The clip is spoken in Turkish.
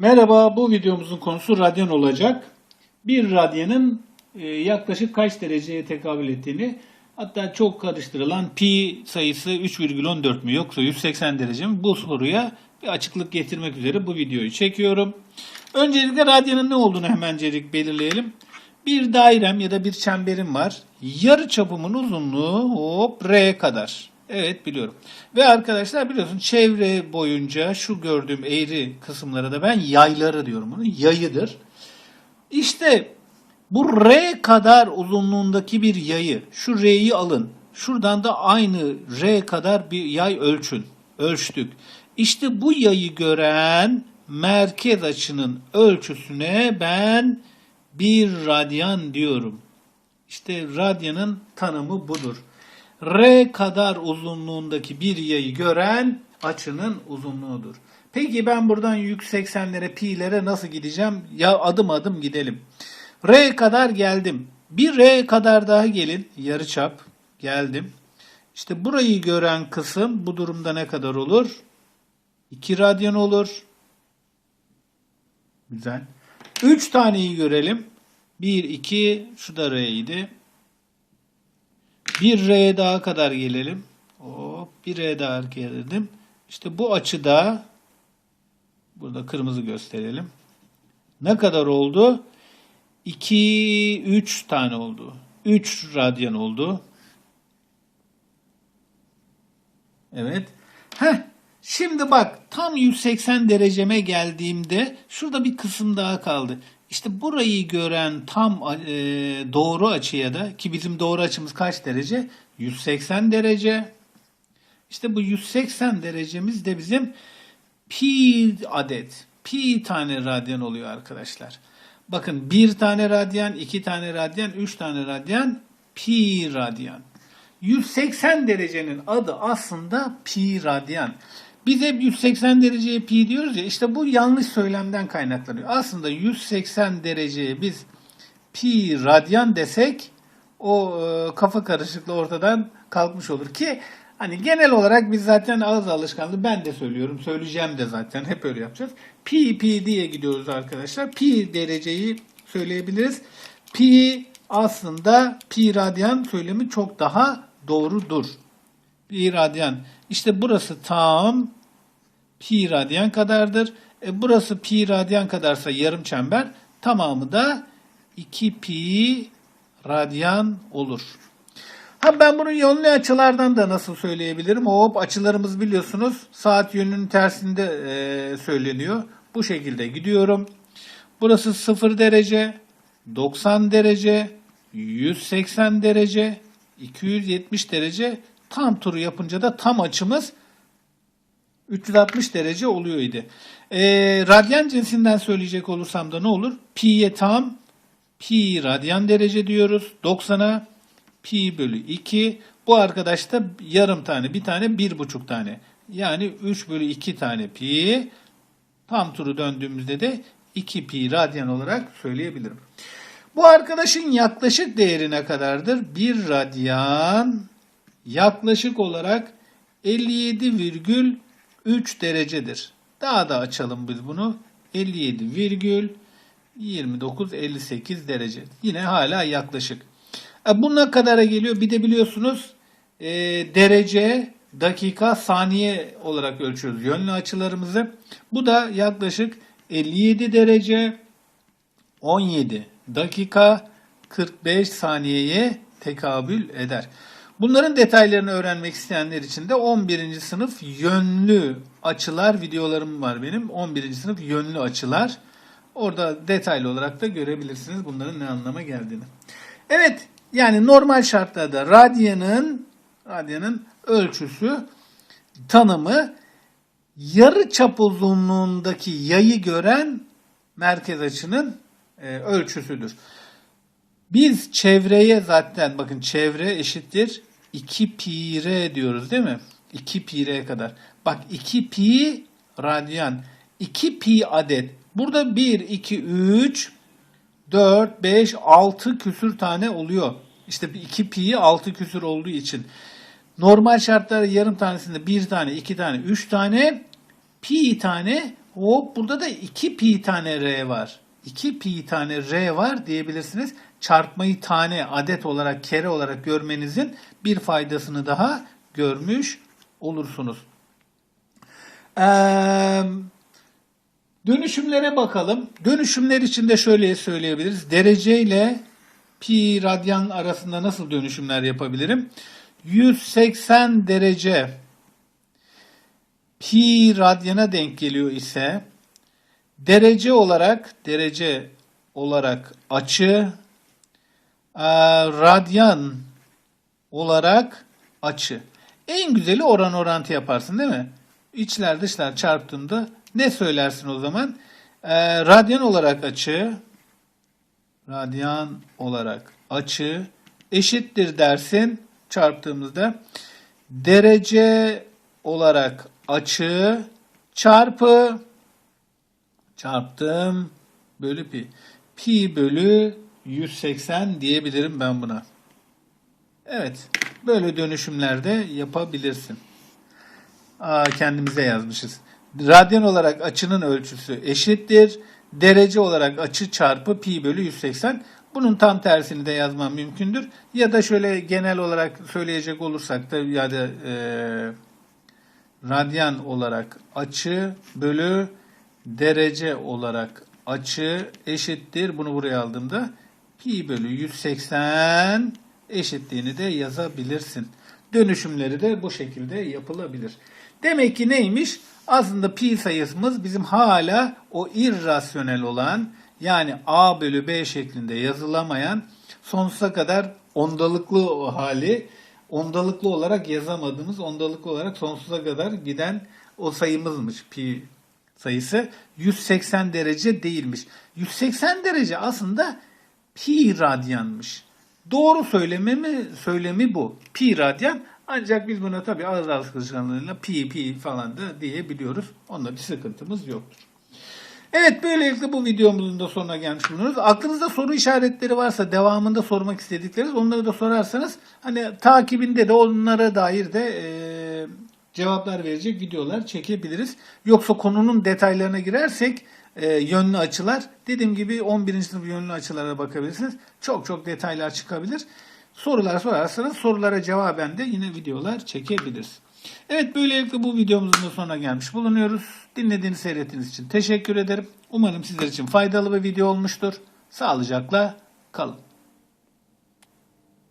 Merhaba, bu videomuzun konusu radyan olacak. Bir radyanın e, yaklaşık kaç dereceye tekabül ettiğini, hatta çok karıştırılan pi sayısı 3,14 mü yoksa 180 derece mi? Bu soruya bir açıklık getirmek üzere bu videoyu çekiyorum. Öncelikle radyanın ne olduğunu hemencelik belirleyelim. Bir dairem ya da bir çemberim var. Yarı çapımın uzunluğu hop r kadar. Evet biliyorum. Ve arkadaşlar biliyorsun çevre boyunca şu gördüğüm eğri kısımlara da ben yayları diyorum bunu. Yayıdır. İşte bu R kadar uzunluğundaki bir yayı, şu R'yi alın. Şuradan da aynı R kadar bir yay ölçün. Ölçtük. İşte bu yayı gören merkez açının ölçüsüne ben bir radyan diyorum. İşte radyanın tanımı budur. R kadar uzunluğundaki bir yayı gören açının uzunluğudur. Peki ben buradan yük 80'lere, pi'lere nasıl gideceğim? Ya adım adım gidelim. R kadar geldim. Bir R kadar daha gelin. Yarıçap geldim. İşte burayı gören kısım bu durumda ne kadar olur? 2 radyan olur. Güzel. 3 taneyi görelim. 1, 2, şu da R'ydi. Bir R daha kadar gelelim. Hop, bir R daha geldim. İşte bu açıda burada kırmızı gösterelim. Ne kadar oldu? 2 3 tane oldu. 3 radyan oldu. Evet. Heh. Şimdi bak tam 180 dereceme geldiğimde şurada bir kısım daha kaldı. İşte burayı gören tam e, doğru açıya da ki bizim doğru açımız kaç derece? 180 derece. İşte bu 180 derecemiz de bizim pi adet, pi tane radyan oluyor arkadaşlar. Bakın bir tane radyan, iki tane radyan, üç tane radyan, pi radyan. 180 derecenin adı aslında pi radyan. Biz hep 180 dereceye pi diyoruz ya işte bu yanlış söylemden kaynaklanıyor. Aslında 180 dereceye biz pi radyan desek o e, kafa karışıklığı ortadan kalkmış olur ki hani genel olarak biz zaten ağız alışkanlığı ben de söylüyorum söyleyeceğim de zaten hep öyle yapacağız. Pi pi diye gidiyoruz arkadaşlar. Pi dereceyi söyleyebiliriz. Pi aslında pi radyan söylemi çok daha doğrudur. Pi radyan. İşte burası tam pi radyan kadardır. E burası pi radyan kadarsa yarım çember tamamı da 2 pi radyan olur. Ha ben bunu yönlü açılardan da nasıl söyleyebilirim? Hop açılarımız biliyorsunuz saat yönünün tersinde e, söyleniyor. Bu şekilde gidiyorum. Burası 0 derece, 90 derece, 180 derece, 270 derece. Tam turu yapınca da tam açımız 360 derece oluyor idi. E, radyan cinsinden söyleyecek olursam da ne olur? Pi'ye tam pi radyan derece diyoruz. 90'a pi bölü 2. Bu arkadaş da yarım tane, bir tane, bir buçuk tane. Yani 3 bölü 2 tane pi. Tam turu döndüğümüzde de 2 pi radyan olarak söyleyebilirim. Bu arkadaşın yaklaşık değeri ne kadardır? 1 radyan yaklaşık olarak 57,3 derecedir. Daha da açalım biz bunu. 57,2958 derece. Yine hala yaklaşık. E, bu ne kadara geliyor? Bir de biliyorsunuz e, derece, dakika, saniye olarak ölçüyoruz yönlü açılarımızı. Bu da yaklaşık 57 derece, 17 dakika, 45 saniyeye tekabül eder. Bunların detaylarını öğrenmek isteyenler için de 11. sınıf yönlü açılar videolarım var benim. 11. sınıf yönlü açılar. Orada detaylı olarak da görebilirsiniz bunların ne anlama geldiğini. Evet, yani normal şartlarda radyanın radyanın ölçüsü tanımı yarı çap uzunluğundaki yayı gören merkez açının e, ölçüsüdür. Biz çevreye zaten bakın çevre eşittir 2 pi r diyoruz değil mi? 2 pi r kadar. Bak 2 pi radyan. 2 pi adet. Burada 1, 2, 3, 4, 5, 6 küsür tane oluyor. İşte 2 pi 6 küsür olduğu için. Normal şartlarda yarım tanesinde 1 tane, 2 tane, 3 tane, pi tane Hop burada da 2 pi tane r var. 2 pi tane r var diyebilirsiniz. Çarpmayı tane, adet olarak, kere olarak görmenizin bir faydasını daha görmüş olursunuz. Eee Dönüşümlere bakalım. Dönüşümler için de şöyle söyleyebiliriz. Derece ile pi radyan arasında nasıl dönüşümler yapabilirim? 180 derece pi radyana denk geliyor ise derece olarak derece olarak açı eee, radyan olarak açı. En güzeli oran orantı yaparsın değil mi? İçler dışlar çarptığında ne söylersin o zaman? Ee, radyan olarak açı radyan olarak açı eşittir dersin çarptığımızda derece olarak açı çarpı çarptım bölü pi. Pi bölü 180 diyebilirim ben buna. Evet. Böyle dönüşümlerde yapabilirsin. Aa, kendimize yazmışız. Radyan olarak açının ölçüsü eşittir. Derece olarak açı çarpı pi bölü 180. Bunun tam tersini de yazmam mümkündür. Ya da şöyle genel olarak söyleyecek olursak da ya da e, radyan olarak açı bölü derece olarak açı eşittir. Bunu buraya aldığımda pi bölü 180 eşitliğini de yazabilirsin. Dönüşümleri de bu şekilde yapılabilir. Demek ki neymiş? Aslında pi sayısımız bizim hala o irrasyonel olan yani a bölü b şeklinde yazılamayan sonsuza kadar ondalıklı hali ondalıklı olarak yazamadığımız ondalıklı olarak sonsuza kadar giden o sayımızmış pi sayısı 180 derece değilmiş. 180 derece aslında pi radyanmış. Doğru söylemi mi? Söylemi bu. Pi radyan. Ancak biz buna tabii ağız alışkanlığıyla pi pi falan da diyebiliyoruz. Onda bir sıkıntımız yoktur. Evet böylelikle bu videomuzun da sonuna gelmiş bulunuyoruz. Aklınızda soru işaretleri varsa devamında sormak istedikleriniz onları da sorarsanız hani takibinde de onlara dair de e, cevaplar verecek videolar çekebiliriz. Yoksa konunun detaylarına girersek e, yönlü açılar dediğim gibi 11. sınıf yönlü açılara bakabilirsiniz. Çok çok detaylar çıkabilir. Sorular sorarsanız sorulara cevaben de yine videolar çekebiliriz. Evet böylelikle bu videomuzun da sonuna gelmiş bulunuyoruz. Dinlediğiniz seyrettiğiniz için teşekkür ederim. Umarım sizler için faydalı bir video olmuştur. Sağlıcakla kalın.